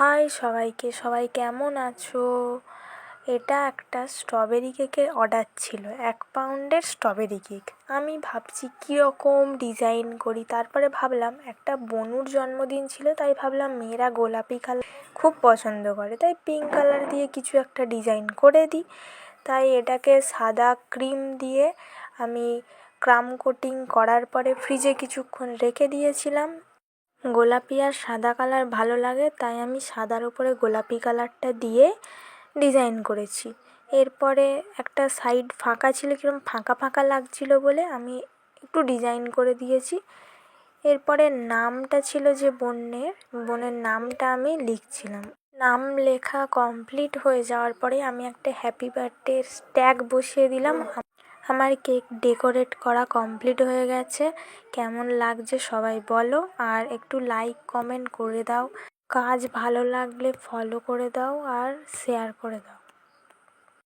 High সবাইকে, সবাই কেমন আছো? এটা একটা স্ট্রবেরি কেকের অর্ডার ছিল, এক পাউন্ডের স্ট্রবেরি কেক আমি ভাবছি কীরকম ডিজাইন করি, তারপরে ভাবলাম একটা বনুর জন্মদিন ছিল, তাই ভাবলাম মেয়েরা গোলাপি কালার খুব পছন্দ করে, তাই পিঙ্ক কালার দিয়ে কিছু একটা ডিজাইন করে দিই। তাই এটাকে সাদা ক্রিম দিয়ে আমি ক্রাম কোটিং করার পরে ফ্রিজে কিছুক্ষণ রেখে দিয়েছিলাম গোলাপি আর সাদা কালার ভালো লাগে, তাই আমি সাদার ওপরে গোলাপি কালারটা দিয়ে ডিজাইন করেছি। এরপরে একটা সাইড ফাঁকা ছিল কীরকম ফাঁকা ফাঁকা লাগছিল বলে আমি একটু ডিজাইন করে দিয়েছি। এরপরে নামটা ছিল যে বোনের বোনের নামটা আমি লিখছিলাম। নাম লেখা কমপ্লিট হয়ে যাওয়ার পরে আমি একটা হ্যাপি বার্থডে ট্যাগ বসিয়ে দিলাম। আমার কেক ডেকোরেট করা কমপ্লিট হয়ে গেছে। কেমন লাগছে সবাই বলো। আর একটু লাইক, কমেন্ট করে দাও। কাজ ভালো লাগলে ফলো করে দাও আর শেয়ার করে দাও।